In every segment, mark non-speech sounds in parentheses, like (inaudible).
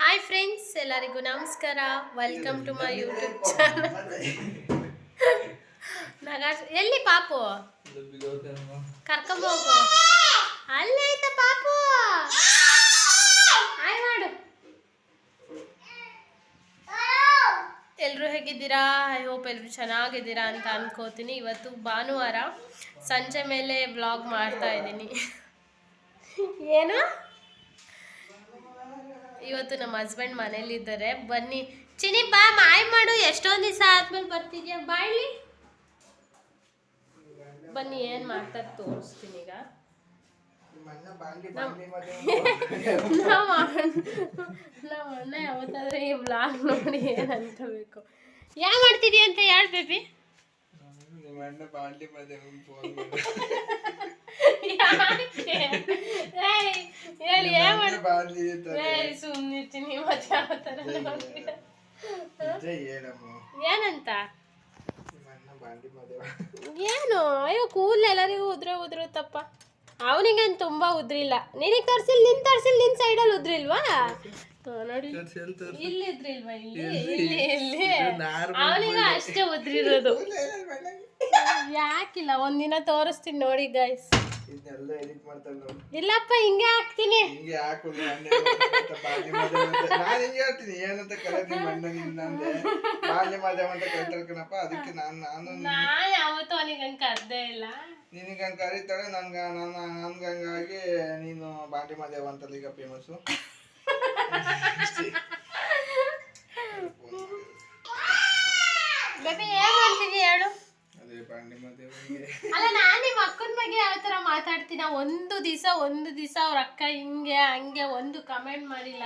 Hi friends ಎಲ್ಲರಿಗೂ ನಮಸ್ಕಾರ. Welcome to my YouTube channel ನಗಾಡ್ಸ್ ಎಲ್ಲಿ ಪಾಪು? ಕರ್ಕೊಂಬೋಗು ಅಲ್ಲೇ ಐತ ಪಾಪು. ಹಾಯ್ ಮಾಡು. ಎಲ್ಲರೂ ಹೇಗಿದ್ದೀರಾ? ಐ ಹೋಪ್ ಎಲ್ಲರೂ ಚೆನ್ನಾಗಿದ್ದೀರಾ ಅಂತ ಅನ್ಕೋತೀನಿ. ಇವತ್ತು ಭಾನುವಾರ ಸಂಜೆ ಮೇಲೆ ವ್ಲಾಗ್ ಮಾಡ್ತಾ ಇದ್ದೀನಿ. (laughs) ಏನು? ಇವತ್ತು ನಮ್ಮ ಹಸ್ಬೆಂಡ್ ಮನೇಲಿದ್ದಾರೆ. ಬನ್ನಿ. ಚಿನಿ ಬಾ ಮಾಯ್ ಮಾಡು. ಎಷ್ಟೊಂದು ದಿವಸ ಆದ್ಮೇಲೆ ಬರ್ತಿದ್ಯಾ? ಬಾಯ್ಲಿ ಬನ್ನಿ ಏನು ಮಾಡ್ತಾ ತೋರಿಸ್ತೀನಿ ಈಗ. ನಮ್ಮ ನಮ್ಮ ಅಣ್ಣ ಯಾವತ್ತಾದ್ರೆ ಈ ಬ್ಲಾಗ್ ನೋಡಿ ಅಂತಬೇಕು ಯಾ ಮಾಡ್ತಿದ್ಯಾ ಅಂತ ಹೇಳು ಬೇಬಿ ಯಾಕೆ ಏಯ್, ಹೇಳಿ ಏನ್ ಮಾಡ್ ಏಯ್ ಸುಮ್ಮನಿರ್ತೀನಿ ಮತ್ತೆ ಯಾವ ನೋಡ್ತೀರ? ಏನಂತ? ಏನು? ಅಯ್ಯೋ ಕೂದಲು ಎಲ್ಲರಿಗೂ ಉದ್ರೆ ತಪ್ಪ. ಅವನಿಗೇನು ತುಂಬಾ ಉದ್ರಿಲ್ಲ. ನಿನಗೆ ತರ್ಸಿಲ್ ನಿನ್ ತರ್ಸಿಲ್ ನಿನ್ ಸೈಡಲ್ಲಿ ಉದ್ರಿಲ್ವಾ? ತೋ ನೋಡಿ. ಇಲ್ಲಿ ಉದ್ರಿಲ್ವಾ? ಇಲ್ಲಿ ಇಲ್ಲಿ ಇಲ್ಲಿ ಅವನಿಗೆ ಅಷ್ಟೇ ಉದ್ರಿರೋದು. ಯಾಕಿಲ್ಲ ಒಂದಿನ ತೋರಿಸ್ತೀನಿ ನೋಡಿ ಗೈಸ್ ಇದನ್ನೆಲ್ಲ ಎಡಿಟ್ ಮಾಡ್ತಾರೆ ಇಲ್ಲಪ್ಪ ಹಿಂಗೆ ಹಾಕ್ತೀನಿ. ಹಿಂಗೆ ಹಾಕು ಬಾಲ್ಯ ಅಂತ. ನಾನು ಹಿಂಗೆ ಹೇಳ್ತೀನಿ ಏನಂತ ಕರೆ ನಿಮ್ಮ ಅಣ್ಣ ನಿನ್ನ ಅಂದೆ. ಬಾಲ್ಯ ಮಾಧ್ಯಮ ಅಂತ ಕರಿತಾರೆ ಕಣಪ್ಪ ಅದಕ್ಕೆ ನಾನು ನಾನು ನಾನು ಯಾವತ್ತೂ ಅವನಿಗೆ ಹಂಗೆ ಕರ್ದೇ ಇಲ್ಲ. ನಿನಗೆ ಹಂಗೆ ಕರೀತಾಳೆ ನನಗೆ ನನ್ನ ನನ್ಗೆ ಹಂಗಾಗಿ ನೀನು ಬಾಲ್ಯ ಮಾಧ್ಯಮ ಅಂತಲ್ಲ ಈಗ ಫೇಮಸ್ಸು ಬೇಬಿ ಏನು ಮಾಡ್ತಿದ್ಯಾ ಹೇಳು? ಅಲ್ಲ ನಾನ್ ನಿಮ್ಮ ಅಕ್ಕನ ಬಗ್ಗೆ ಯಾವ ಥರ ಮಾತಾಡ್ತೀನ? ಒಂದು ದಿವಸ ಒಂದು ದಿವಸ ಅವ್ರ ಅಕ್ಕ ಹಿಂಗೆ ಹಂಗೆ ಒಂದು ಕಮೆಂಟ್ ಮಾಡಿಲ್ಲ.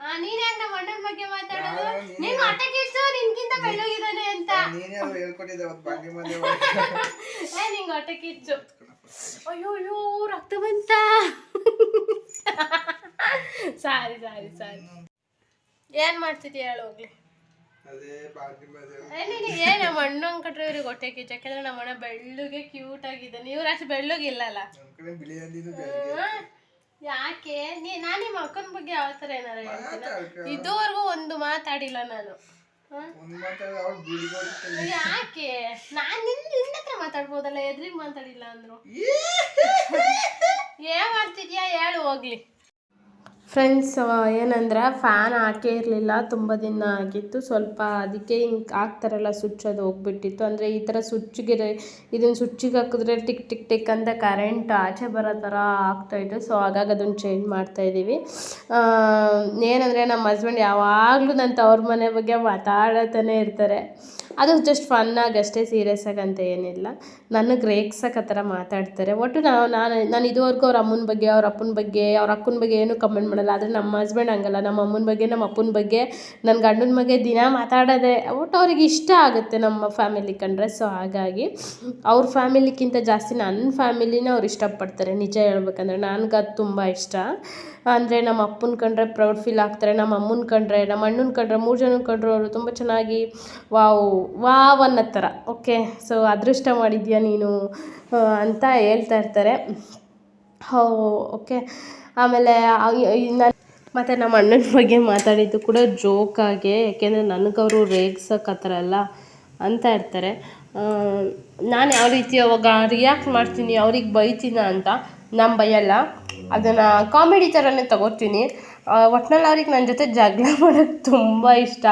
ಆ, ನೀನ್ ಯಾಕೆ ನಮ್ಮ ಅಣ್ಣನ ಬಗ್ಗೆ ಮಾತಾಡೋದು? ನೀನು ಹೊಟ್ಟೆ ಕಿಚ್ಚು ನಿನ್ಗಿಂತ ಬೆಳ್ಳಗಿದ್ದಾನೆ ಅಂತ. (laughs) ಏ ನಿಂಗೆ ಹೊಟ್ಟೆ ಕಿಚ್ಚು ಅಯ್ಯೋ ಅಯ್ಯೋ ರಕ್ತ ಬಂತ. (laughs) ಸಾರಿ ಸಾರಿ ಸಾರಿ. ಏನ್ ಮಾಡ್ತಿದ್ಯಾ ಹೇಳು ಹೋಗ್ಲಿ. ಏ, ನಮ್ಮ ಅಣ್ಣ ಅಂಕಟ್ರೆ ಇವ್ರಿಗೆ ಹೊಟ್ಟೆ ಕಿಚ್ಚು ಯಾಕಂದ್ರೆ ನಮ್ಮ ಅಣ್ಣ ಬೆಳ್ಳಗೆ ಕ್ಯೂಟ್ ಆಗಿದ್ದಾನೆ. ಇವ್ರು ಅಷ್ಟು ಬೆಳ್ಳಗಿಲ್ಲಲ್ಲ ಯಾಕೆ? ನೀ ನಾನು ನಿಮ್ಮ ಅಕ್ಕನ ಬಗ್ಗೆ ಯಾವ ಥರ ಏನಾರ ಹೇಳ್ತೀನಿ ಇದುವರೆಗೂ ಒಂದು ಮಾತಾಡಿಲ್ಲ ನಾನು. ಯಾಕೆ? ನಾನು ನಿನ್ನ ನಿನ್ನ ಹತ್ರ ಮಾತಾಡ್ಬೋದಲ್ಲ ಎದ್ರಿಗೆ ಮಾತಾಡಿಲ್ಲ ಅಂದ್ರು. ಏನ್ ಮಾಡ್ತಿದ್ಯಾ? ಹೇಳು ಹೋಗ್ಲಿ. ಫ್ರೆಂಡ್ಸ್ ಏನಂದ್ರೆ ಫ್ಯಾನ್ ಹಾಕೇ ಇರಲಿಲ್ಲ, ತುಂಬ ದಿನ ಆಗಿತ್ತು. ಸ್ವಲ್ಪ ಅದಕ್ಕೆ ಹಿಂಗೆ ಹಾಕ್ತಾರಲ್ಲ ಸ್ವಿಚ್ ಅದು ಹೋಗ್ಬಿಟ್ಟಿತ್ತು. ಅಂದರೆ ಈ ಥರ ಸ್ವಿಚ್ಗೆ ಇದನ್ನು ಸ್ವಿಚ್ಚಿಗೆ ಹಾಕಿದ್ರೆ ಟಿಕ್ ಟಿಕ್ ಟಿಕ್ ಅಂತ ಕರೆಂಟ್ ಆಚೆ ಬರೋ ಥರ ಆಗ್ತಾಯಿತ್ತು ಸೊ ಹಾಗಾಗಿ ಅದನ್ನು ಚೇಂಜ್ ಮಾಡ್ತಾಯಿದ್ದೀವಿ ಏನಂದರೆ ನಮ್ಮ ಹಸ್ಬೆಂಡ್ ಯಾವಾಗಲೂ ನನ್ನ ತವ್ರ ಮನೆ ಬಗ್ಗೆ ಮಾತಾಡತಾನೆ ಇರ್ತಾರೆ. ಅದು ಜಸ್ಟ್ ಫನ್ನಾಗಿ ಅಷ್ಟೇ ಸೀರಿಯಸ್ ಅಂತ ಏನಿಲ್ಲ. ನನಗೆ ರೇಗ್ಸಕ್ಕೆ ಆ ಥರ ಮಾತಾಡ್ತಾರೆ. ಒಟ್ಟು ನಾವು, ನಾನು ನಾನು ಇದುವರೆಗೂ ಅವ್ರ ಅಮ್ಮನ ಬಗ್ಗೆ, ಅವ್ರ ಅಪ್ಪನ ಬಗ್ಗೆ, ಅವ್ರ ಅಕ್ಕನ ಬಗ್ಗೆ ಏನೂ ಕಮೆಂಟ್ ಮಾಡಲ್ಲ. ಆದರೆ ನಮ್ಮ ಹಸ್ಬೆಂಡ್ ಹಂಗಲ್ಲ. ನಮ್ಮ ಅಮ್ಮನ ಬಗ್ಗೆ, ನಮ್ಮ ಅಪ್ಪನ ಬಗ್ಗೆ ನನ್ನ ಗಂಡನ ಬಗ್ಗೆ ದಿನ ಮಾತಾಡೋದೆ, ಒಟ್ಟು ಅವ್ರಿಗೆ ಇಷ್ಟ ಆಗುತ್ತೆ ನಮ್ಮ ಫ್ಯಾಮಿಲಿ ಕಂಡ್ರೆ. ಸೊ ಹಾಗಾಗಿ ಅವ್ರ ಫ್ಯಾಮಿಲಿಗಿಂತ ಜಾಸ್ತಿ ನನ್ನ ಫ್ಯಾಮಿಲಿನ ಅವ್ರು ಇಷ್ಟಪಡ್ತಾರೆ. ನಿಜ ಹೇಳ್ಬೇಕಂದ್ರೆ ನನಗೆ ಅದು ತುಂಬ ಇಷ್ಟ. ಅಂದರೆ ನಮ್ಮ ಅಪ್ಪನ ಕಂಡ್ರೆ ಪ್ರೌಡ್ ಫೀಲ್ ಆಗ್ತಾರೆ. ನಮ್ಮ ಅಮ್ಮನ ಕಂಡ್ರೆ, ನಮ್ಮ ಅಣ್ಣನ ಕಂಡ್ರೆ, ಮೂರು ಜನ ಕಂಡ್ರೆ ಅವರು ತುಂಬ ಚೆನ್ನಾಗಿ, ವಾವ್ ವಾವ್ ಅನ್ನೋ ಥರ ಓಕೆ ಸೊ ಅದೃಷ್ಟ ಮಾಡಿದ್ಯಾ ನೀನು ಅಂತ ಹೇಳ್ತಾ ಇರ್ತಾರೆ. ಹೋ ಓಕೆ ಆಮೇಲೆ ನಾನು ಮತ್ತು ನಮ್ಮ ಅಣ್ಣನ ಬಗ್ಗೆ ಮಾತಾಡಿದ್ದು ಕೂಡ ಜೋಕಾಗೆ ಯಾಕೆಂದರೆ ನನಗವರು ರೇಗ್ಸಕ್ಕೆ ಆ ಥರ ಎಲ್ಲ ಅಂತ ಇರ್ತಾರೆ. ನಾನು ಯಾವ ರೀತಿ ಅವಾಗ ರಿಯಾಕ್ಟ್ ಮಾಡ್ತೀನಿ, ಅವ್ರಿಗೆ ಬೈತೀನ ಅಂತ ನಾನು ಬೈಯಲ್ಲ. ಅದನ್ನು ಕಾಮಿಡಿ ಥರನೇ ತಗೋತೀನಿ. ಒಟ್ನಲ್ಲಿ ಅವ್ರಿಗೆ ನನ್ನ ಜೊತೆ ಜಗಳ (laughs) ಮಾಡೋಕ್ಕೆ ತುಂಬ ಇಷ್ಟ.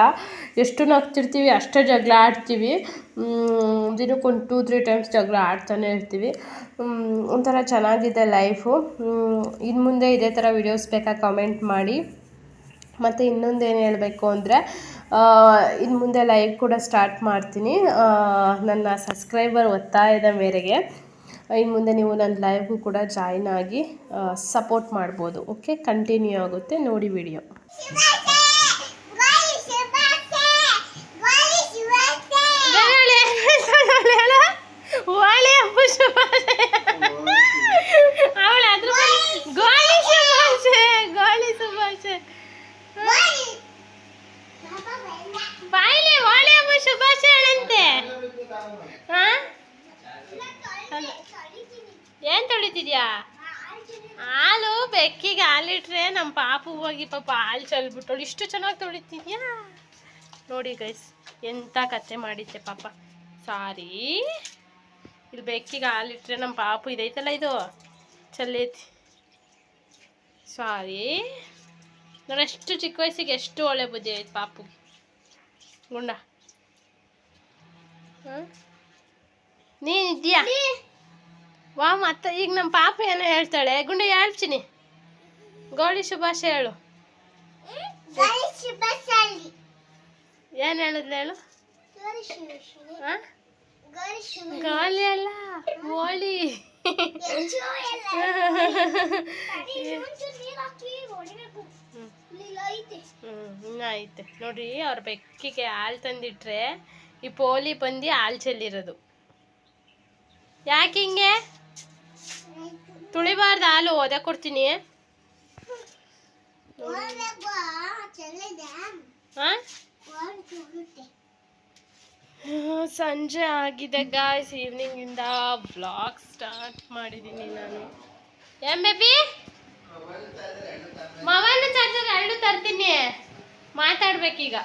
ಎಷ್ಟು ನಗ್ತಿರ್ತೀವಿ ಅಷ್ಟೇ ಜಗಳ ಆಡ್ತೀವಿ. ದಿನಕ್ಕೊಂದು ಟೂ ತ್ರೀ ಟೈಮ್ಸ್ ಜಗಳ ಆಡ್ತಾನೆ ಇರ್ತೀವಿ. ಒಂಥರ ಚೆನ್ನಾಗಿದೆ ಲೈಫು ಇನ್ನು ಮುಂದೆ ಇದೇ ಥರ ವಿಡಿಯೋಸ್ ಬೇಕಾ ಕಮೆಂಟ್ ಮಾಡಿ. ಮತ್ತು ಇನ್ನೊಂದೇನು ಹೇಳಬೇಕು ಅಂದರೆ ಇನ್ನು ಮುಂದೆ ಲೈವ್ ಕೂಡ ಸ್ಟಾರ್ಟ್ ಮಾಡ್ತೀನಿ. ನನ್ನ ಸಬ್ಸ್ಕ್ರೈಬರ್ ಒತ್ತಾಯದ ಮೇರೆಗೆ. ಇನ್ನು ಮುಂದೆ ನೀವು ನನ್ನ ಲೈವ್ಗೂ ಕೂಡ ಜಾಯ್ನ್ ಆಗಿ ಸಪೋರ್ಟ್ ಮಾಡ್ಬೋದು. ಓಕೆ ಕಂಟಿನ್ಯೂ ಆಗುತ್ತೆ ನೋಡಿ ವಿಡಿಯೋ ಶುಭಾಶಯಗಳಂತೆ. ಹಾ? ಏನ್ ತೊಳಿತಿದ್ಯಾ? ಹಾಲು ಬೆಕ್ಕಿಗೆ ಹಾಲಿಟ್ರೆ ನಮ್ಮ ಪಾಪು ಹೋಗಿ ಪಾಪ ಹಾಲು ಚಲ್ಬಿಟ್ಟು ಇಷ್ಟು ಚೆನ್ನಾಗಿ ತೊಳಿತಿದ್ಯಾ? ನೋಡಿ ಗೈಸ್ ಎಂಥ ಕತೆ ಮಾಡಿದ್ದೆ ಪಾಪ. ಸಾರಿ. ಇಲ್ಲಿ ಬೆಕ್ಕಿಗೆ ಹಾಲಿಟ್ರೆ ನಮ್ಮ ಪಾಪು ಇದೈತಲ್ಲ ಇದು. ಚೆಲ್ಲೈತಿ. ಸಾರಿ. ನೋಡಿ ಎಷ್ಟು ಚಿಕ್ಕ ವಯಸ್ಸಿಗೆ ಎಷ್ಟು ಒಳ್ಳೆ ಬುದ್ಧಿ ಆಯ್ತು ಪಾಪು. ಗುಂಡ. ಹಾಂ ನೀನ್ ಇದೆಯಾ ವಾ ಮತ್ತೆ ಈಗ ನಮ್ಮ ಪಾಪ ಏನೋ ಹೇಳ್ತಾಳೆ. ಗುಂಡಿ ಹೇಳ್ತೀನಿ. ಗೋಳಿ ಶುಭಾಶಯ ಹೇಳು. ಏನು ಹೇಳಿದ್ಲು ಹೇಳು? ಗೋಲಿ ಅಲ್ಲ ಹೋಳಿ. ಐತೆ. ನೋಡ್ರಿ ಅವ್ರ ಬೆಕ್ಕಿಗೆ ಹಾಲು ತಂದಿಟ್ರೆ ಈ ಪೋಲಿ ಬಂದು ಹಾಲು ಚೆಲ್ಲಿರೋದು. ಯಾಕೆ ಹಿಂಗೆ? ತುಳಿಬಾರ್ದು, ಹಾಲು ಓದ ಕೊಡ್ತೀನಿ. ಸಂಜೆ ಆಗಿದೆ ಗಾಯ್ಸ್ ಈವ್ನಿಂಗ್ ಇಂದ ಬ್ಲಾಗ್ ಸ್ಟಾರ್ಟ್ ಮಾಡಿದ್ದೀನಿ ನಾನು. ಏನ್ ಬೇಬಿ ಮೊಬೈಲ್ ಚಾರ್ಜರ್ ಎರಡು ತರ್ತೀನಿ. ಮಾತಾಡ್ಬೇಕೀಗ.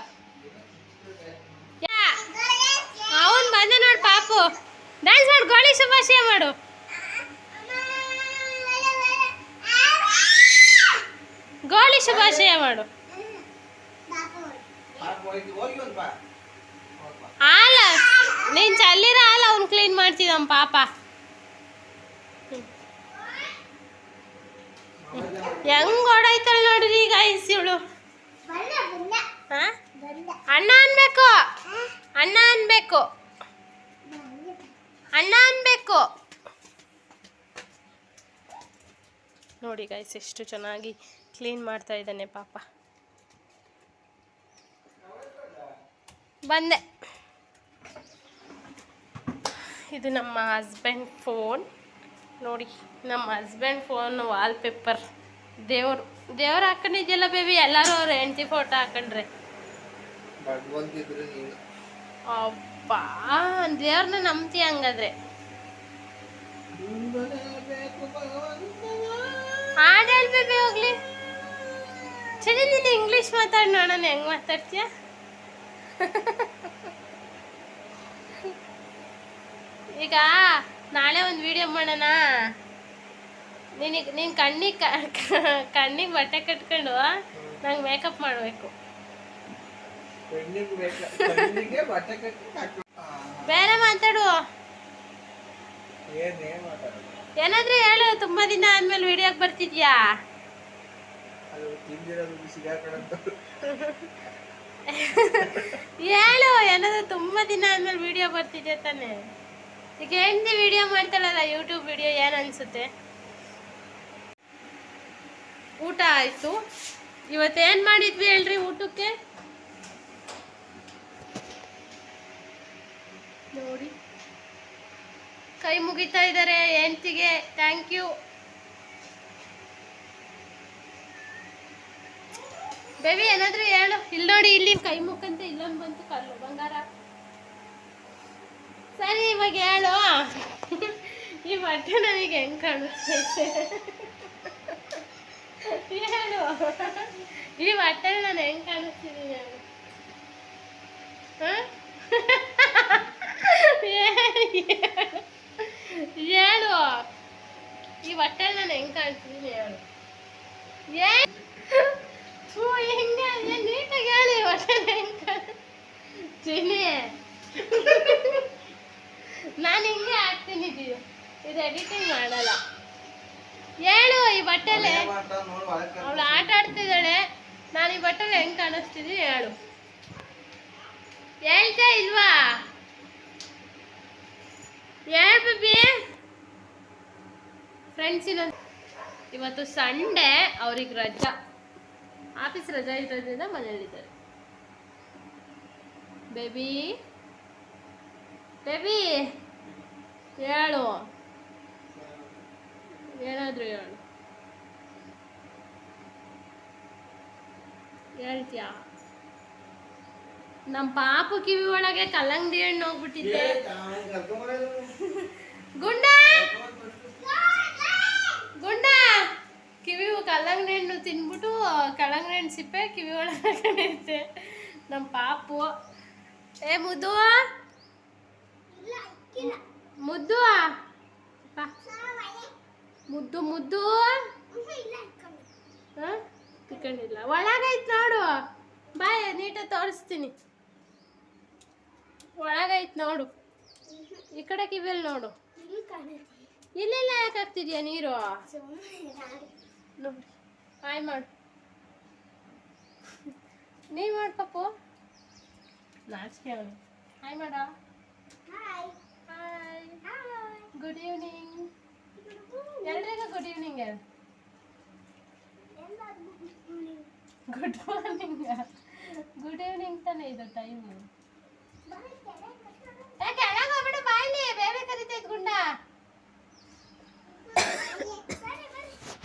ಅವನ್ ಬಂದ ನೋಡ್ ಪಾಪು. ಡ್ಯಾನ್ಸ್ ಮಾಡು, ಗೋಳಿ ಶುಭಾಶಯ ಮಾಡು. ಶುಭಾಶಯ ಮಾಡು. ಹಾಲ. ನೀನ್ ಚಲ್ಲಿರ ಹಾಲ ಅವ್ನು ಕ್ಲೀನ್ ಮಾಡ್ತಿದ್ದ ಪಾಪ. ಹೆಂಗ್ ಓಡಾಯ್ತಾಳ ನೋಡ್ರಿ ಈಗ ಇವಳು. ಅಣ್ಣ ಅನ್ಬೇಕು. ಅಣ್ಣ ಅನ್ಬೇಕು. ಅಣ್ಣ ಅನ್ಬೇಕು. ನೋಡಿ ಗೈಸ್ ಎಷ್ಟು ಚೆನ್ನಾಗಿ ಕ್ಲೀನ್ ಮಾಡ್ತಾ ಇದ್ದಾನೆ ಪಾಪ. ಬಂದೆ. ಇದು ನಮ್ಮ ಹಸ್ಬೆಂಡ್ ಫೋನ್ ನೋಡಿ ನಮ್ಮ ಹಸ್ಬೆಂಡ್ ಫೋನ್ ವಾಲ್ಪೇಪರ್ ದೇವರು ದೇವ್ರು ಹಾಕೊಂಡಿದ್ಯಲ್ಲ ಬೇಬಿ ಎಲ್ಲರೂ ಅವ್ರ ಹೆಂಡತಿ ಫೋಟೋ ಹಾಕೊಂಡ್ರೆ. ಅಬ್ಬಾ ದೇವ್ರನ್ನ ನಂಬ್ತಿ ಹಂಗಾದ್ರೆ. ಹಾಡು ಹೇಳ್ ಬೇಬಿ ಹೋಗ್ಲಿ. ಚಳಿ ನೀನು ಇಂಗ್ಲೀಷ್ ಮಾತಾಡಿ ನೋಡೋಣ ಹೆಂಗ್ ಮಾತಾಡ್ತೀಯ? ಈಗ ನಾಳೆ ಒಂದು ವಿಡಿಯೋ ಮಾಡೋಣ. ನಿನಗೆ ನೀನು ಕಣ್ಣಿಗೆ ಕಣ್ಣಿಗೆ ಬಟ್ಟೆ ಕಟ್ಕೊಂಡು ನಂಗೆ ಮೇಕಪ್ ಮಾಡಬೇಕು. ಬೇರೆ ಮಾತಾಡು ಏನಾದ್ರೂ ಹೇಳು ತುಂಬಾ ದಿನ ಆದ್ಮೇಲೆ ವಿಡಿಯೋಗೆ ಬರ್ತಿದ್ಯಾ? ಹೇಳು ಏನಾದ್ರು ತುಂಬಾ ದಿನ ಆದ್ಮೇಲೆ ವಿಡಿಯೋ ಬರ್ತಿದ್ಯಾ ತಾನೆ? ಈಗ ಹೆಂಡಿ ವಿಡಿಯೋ ಮಾಡ್ತಾಳಲ್ಲ ಯೂಟ್ಯೂಬ್ ವಿಡಿಯೋ ಏನ್ ಅನ್ಸುತ್ತೆ? ಊಟ ಆಯ್ತು. ಇವತ್ತೇನ್ ಮಾಡಿದ್ವಿ ಹೇಳ್ರಿ ಊಟಕ್ಕೆ? ನೋಡಿ. ಕೈ ಮುಗಿತಾ ಇದ್ದಾರೆ ಹೆಂಡ್ತಿಗೆ. ಥ್ಯಾಂಕ್ ಯು ಬೇಬಿ ಏನಾದ್ರೂ ಹೇಳು. ಇಲ್ಲಿ ನೋಡಿ, ಇಲ್ಲಿ ಕೈ ಮುಖಂತ, ಇಲ್ಲೊಂದು ಬಂತು ಕಲ್ಲು. ಬಂಗಾರ. ಸರಿ, ಇವಾಗ ಹೇಳು. ಈ ಬಟ್ಟೆ ನನಗೆ ಹೆಂಗ್ ಕಾಣಿಸ್ತೈತೆ ಹೇಳು. ಈ ಬಟ್ಟೆ ನಾನು ಹೆಂಗ್ ಕಾಣಿಸ್ತಿದ್ದೀನಿ ಹೇಳು. ಬಟ್ಟೆ ನಾನು ಹೆಂಗ್ ಕಾಣಿಸ್ತಿದ್ದೀನಿ ಹೇಳು. ಏನ್ ಥೂ, ಹೆಂಗೆ ನೀಟಾಗಿ ಹೇಳಿ ಬಟ್ಟೆ ಹೆಂಗ್ ಕಾಣ್ತೀನಿ ನಾನು ಹಿಂಗೆ ಹಾಕ್ತೀನಿ ಇದು ಇದು ಎಡಿಟಿಂಗ್ ಮಾಡಲ್ಲ. ಹೇಳು ಈ ಬಟ್ಟೆಲೆ. ಅವಳು ಆಟ ಆಡ್ತಿದ್ದಾಳೆ. ನಾನು ಈ ಬಟ್ಟೆಲೆ ಹೆಂಗ್ ಕಾಣಿಸ್ತಿದ್ದೀನಿ ಹೇಳು. ಹೇಳ್ತಾ ಇಲ್ವಾ? ಹೇಳ್ ಬೇಬಿ ಫ್ರೆಂಡ್ಸ್ ಇಲ್ಲ ಇವತ್ತು ಸಂಡೇ ಅವ್ರಿಗೆ ರಜಾ. ಆಫೀಸ್ ರಜಾ ಇರೋದ್ರಿಂದ ಮನೇಲಿದ್ದಾರೆ ಬೇಬಿ ಬೇಬಿ ಹೇಳು. ಏನಾದರೂ ಹೇಳು. ಹೇಳ್ತೀಯಾ? ನಮ್ಮ ಪಾಪು ಕಿವಿ ಒಳಗೆ ಕಲ್ಲಂಗಡಿ ಹಣ್ಣು ಹೋಗ್ಬಿಟ್ಟಿದ್ದೆ ಗುಂಡ ಗುಂಡ ಕಿವಿ ಕಲ್ಲಂಗಡಿ ಹಣ್ಣು ತಿನ್ಬಿಟ್ಟು ಹಣ್ಣು ಸಿಪ್ಪೆ ಕಿವಿ ಒಳಗಡೆ ಐತೆ ನಮ್ಮ ಪಾಪು. ಏ ಮುದ್ದು? ಮುದ್ದು. ಮುದ್ದು ಮುದ್ದು? ಹಾ? ತಿಕ್ಕೊಂಡಿಲ್ಲ ಒಳಗೈತ್ ನೋಡು. ಬಾಯ ನೀಟಾಗಿ ತೋರಿಸ್ತೀನಿ. ಒಳಗೈತ್ ನೋಡು. ಈ ಕಡೆ ಕಿವಿಯಲ್ಲಿ ನೋಡು. ಇಲ್ಲೆಲ್ಲ ಯಾಕೆ ಹಾಕ್ತಿದ್ಯಾ ನೀರು? ನೋಡಿ ಹಾಯ್ ಮಾಡು. ನೀ ಮಾಡು ಪಪ್ಪು. ನಾಚಿಕೆ ಹಾಯ್ ಮಾಡ. ಹಾಯ್ ಗುಡ್ ಈವ್ನಿಂಗ್ ಎಲ್ಲರಿಗೂ good evening good morning good evening ತಾನೇ ಇದು ಟೈಮು ಯಾಕೆ ಹೋಗ್ಬಿಡು ಬಾಯ್ಲಿ ಬೇರೆ ಕರಿತೈತ್ ಗುಂಡ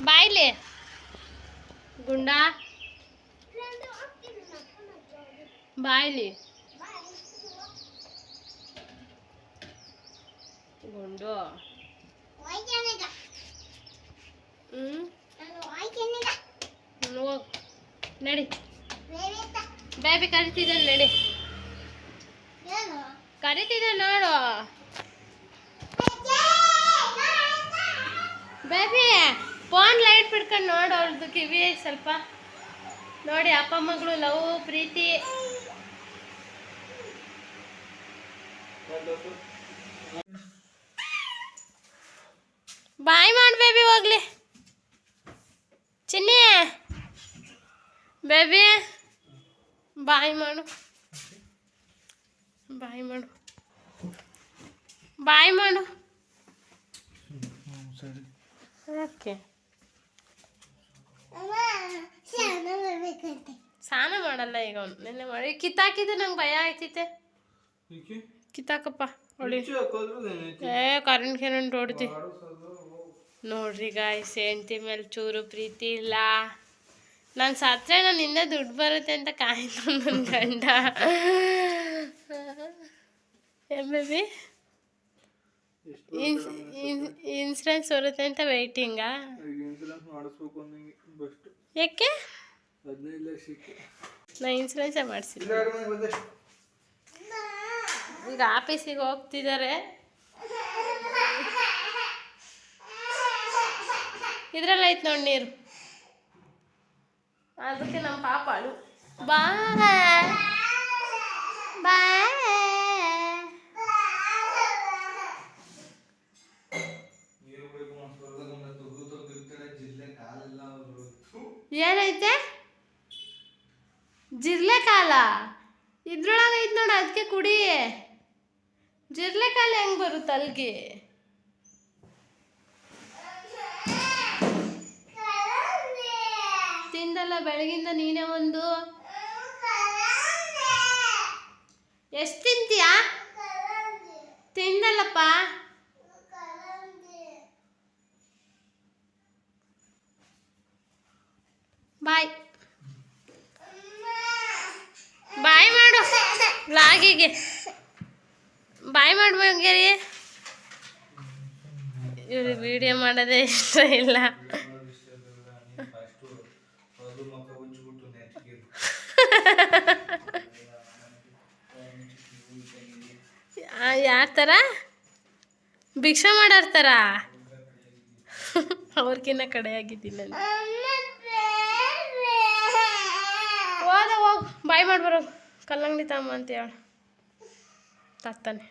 ಬಾಯ್ಲಿ ಗುಂಡ. ಬಾಯ್ಲಿ ಗುಂಡು ಹೋಗ್ ನಡಿ. ಬೇಬಿ ಕರಿತಿದ್ದಾನೆ ನಡಿ. ಕರಿತಿದ್ದೆ ನೋಡು. ಬೇಬಿ ಫೋನ್ ಲೈಟ್ ಬಿಡ್ಕೊಂಡು ನೋಡು ಅವ್ರದ್ದು ಕಿವಿ ಸ್ವಲ್ಪ. ನೋಡಿ ಅಪ್ಪ ಮಗಳು ಲವ್ ಪ್ರೀತಿ. ಬಾಯ್ ಮಾಡು ಬೇಬಿ ಹೋಗ್ಲಿ. ಚಿನ್ನಿ ಬೇಬಿ ಬಾಯಿ ಮಾಡು. ಬಾಯಿ ಮಾಡು. ಬಾಯಿ ಮಾಡು. ಓಕೆ. ಸ್ನಾನ ಮಾಡಲ್ಲ ಈಗ ಅವ್ನು. ನಿನ್ನೆ ಮಾಡಿ ಕಿತ್ತಾಕಿದ್ರೆ ನಂಗೆ ಭಯ ಆಯ್ತಿತ್ತೆ. ಕಿತ್ತಾಕಪ್ಪ ಹೊಳಿ? ಏ ಕರೆಂಟ್ ಕೆರೆಂಟ್ ಹೊಡ್ತಿ ನೋಡ್ರಿ ಗಾಯ್ಸ್ ಹೆಂಡ್ತಿ ಮೇಲೆ ಚೂರು ಪ್ರೀತಿ ಇಲ್ಲ. ನಾನು ಸತ್ರೆ ನಾನು ಇನ್ನೇ ದುಡ್ಡು ಬರುತ್ತೆ ಅಂತ ಕಾಯ್ತು ನನ್ನ ಗಂಡ. ಎಂ ಬಿ ಇನ್ಸೂರೆನ್ಸ್ ಬರುತ್ತೆ ಅಂತ ವೆಯ್ಟಿಂಗಾ ಯಾಕೆ? ನಾ ಇನ್ಸೂರೆನ್ಸೇ ಮಾಡಿಸಿಲ್ಲ. ಈಗ ಆಫೀಸಿಗೆ ಹೋಗ್ತಿದ್ದಾರೆ. ಇದ್ರಲ್ಲಿ ಐತೆ ನೋಡಿ ನೀರು. ಅದಕ್ಕೆ ನಮ್ಮ ಪಾಪ ಅಳು. ಬಾ. ಏನೈತೆ? ಜಿರ್ಲೆ ಕಾಲ. ಇದ್ರೊಳಗೆ ಐತೆ ನೋಡಿ ಅದಕ್ಕೆ ಕುಡಿ. ಜಿರ್ಲೆ ಕಾಲ ಹೆಂಗೆ ಬರುತ್ತೆ ಅಲ್ಲಿಗೆ ತಿಂದಲ್ಲ ಬೆಳಗಿಂದ ನೀನೇ ಒಂದು. ಎಷ್ಟು ತಿಂತೀಯಾ? ತಿಂದಲ್ಲಪ್ಪ ಬಾಯ್ ಬಾಯ್ ಮಾಡು ಲಾಗಿಗೆ ಬಾಯ್ ಮಾಡ್ಬೇಕೇರಿ ಇವ್ರಿಗೆ ವಿಡಿಯೋ ಮಾಡೋದೇ ಇಷ್ಟ ಇಲ್ಲ. ಯಾರ ಥರ ಭಿಕ್ಷೆ ಮಾಡೋರ್ ಥರ ಅವ್ರಿಗಿನ್ನ ಕಡೆ ಆಗಿದ್ದೀನಿ ಹೋದ ಹೋಗ್ ಬಾಯ್ ಮಾಡ್ಬರೋ ಕಲ್ಲಂಗಡಿ ತಮ್ಮ ಅಂತ ಹೇಳ ತತ್ತಾನೆ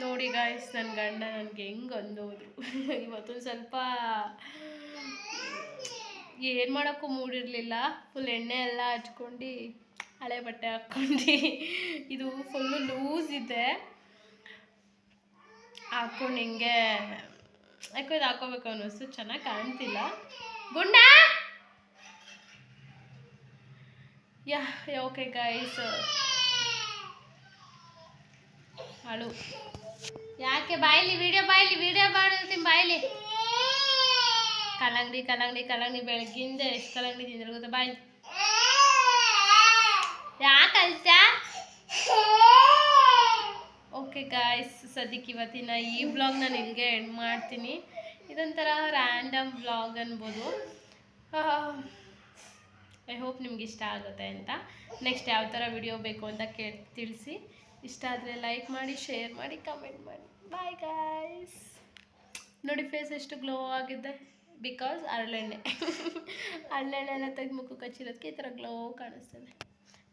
ನೋಡಿ ಗಾಯ್ಸ್ ನನ್ನ ಗಂಡ ನನಗೆ ಹೆಂಗೆ ಅಂದೋದ್ರು. ಇವತ್ತೊಂದು ಸ್ವಲ್ಪ ಏನು ಮಾಡೋಕ್ಕೂ ಮೂಡಿರಲಿಲ್ಲ. ಫುಲ್ ಎಣ್ಣೆ ಎಲ್ಲ ಹಚ್ಕೊಂಡು ಹಳೆ ಬಟ್ಟೆ ಹಾಕ್ಕೊಂಡು ಇದು ಫುಲ್ಲು ಲೂಸ್ ಇದೆ. ಹಾಕ್ಕೊಂಡು ಹಿಂಗೆ ಯಾಕೋ ಇದು ಹಾಕೋಬೇಕು ಅನ್ನಿಸ್ತು. ಚೆನ್ನಾಗಿ ಕಾಣ್ತಿಲ್ಲ. ಗುಂಡ! ಯಾ ಓಕೆ ಗಾಯ್ಸ್ ಅಳು. ಯಾಕೆ ಬಾಯ್ಲಿ ವಿಡಿಯೋ ಬಾಯ್ಲಿ ವಿಡಿಯೋ ಮಾಡಿರ್ತೀನಿ ಬಾಯ್ಲಿ ಕಲ್ಲಂಗಡಿ ಕಲ್ಲಂಗಡಿ ಕಲ್ಲಂಗಡಿ ಬೆಳಗ್ಗಿಂದ ಎಷ್ಟು ಕಲ್ಲಂಗಡಿ ತಿಂದ್ರೆ ಗೊತ್ತಾ ಬಾಯ್ಲಿ ಯಾಕೆ ಅಳ್ತ್ಯಾ ಓಕೆ ಗಾಯ್ಸ್ ಸದ್ಯಕ್ಕೆ ಇವತ್ತಿನ ಈ ಬ್ಲಾಗ್ ನಾನು ಇಲ್ಲಿಗೆ ಎಂಡ್ ಮಾಡ್ತೀನಿ. ಇದೊಂಥರ ರ್ಯಾಂಡಮ್ ಬ್ಲಾಗ್ ಅನ್ಬೋದು. ಐ ಹೋಪ್ ನಿಮ್ಗೆ ಇಷ್ಟ ಆಗುತ್ತೆ ಅಂತ. ನೆಕ್ಸ್ಟ್ ಯಾವ ಥರ ವಿಡಿಯೋ ಬೇಕು ಅಂತ ಕೇಳಿ, ತಿಳಿಸಿ. ಇಷ್ಟ ಆದರೆ ಲೈಕ್ ಮಾಡಿ ಶೇರ್ ಮಾಡಿ ಕಮೆಂಟ್ ಮಾಡಿ. ಬಾಯ್ ಗಾಯ್ಸ್ ನೋಡಿ ಫೇಸ್ ಎಷ್ಟು ಗ್ಲೋ ಆಗಿದೆ. ಬಿಕಾಸ್ ಹರಳೆಣ್ಣೆ (laughs) ಎಲ್ಲ ತೆಗೆದು ಮುಖಕ್ಕೆ ಕಚ್ಚಿರೋದಕ್ಕೆ ಈ ಥರ ಗ್ಲೋ ಕಾಣಿಸ್ತದೆ.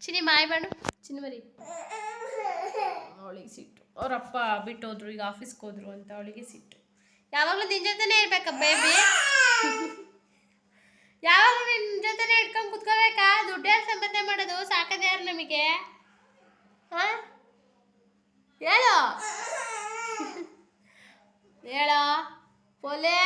ಚಿನ್ನಿ, ಮಾಯ್ ಮಾಡು. ಚಿನ್ನಿ ಮರಿ ಅವಳಿಗೆ ಸಿಟ್ಟು. ಅವರಪ್ಪ ಬಿಟ್ಟು ಹೋದ್ರು ಈಗ ಆಫೀಸ್ಗೆ ಹೋದ್ರು ಅಂತ ಅವಳಿಗೆ ಸಿಟ್ಟು. ಯಾವಾಗಲೂ ನಿನ್ನ ಜೊತೆನೇ ಇರ್ಬೇಕ ಬೇಬಿ (laughs) ಯಾವಾಗಲೂ ನಿನ್ನ ಜೊತೆನೇ ಇಟ್ಕೊಂಡು ಕುತ್ಕೋಬೇಕಾ? ದುಡ್ಡು ಯಾರು ಸಂಪಾದನೆ ಮಾಡೋದು? ಸಾಕದೆ ಯಾರು ನಮಗೆ? ಹಾಂ? ಹೇಳು ಹೇಳೋ ಪೋಲೆ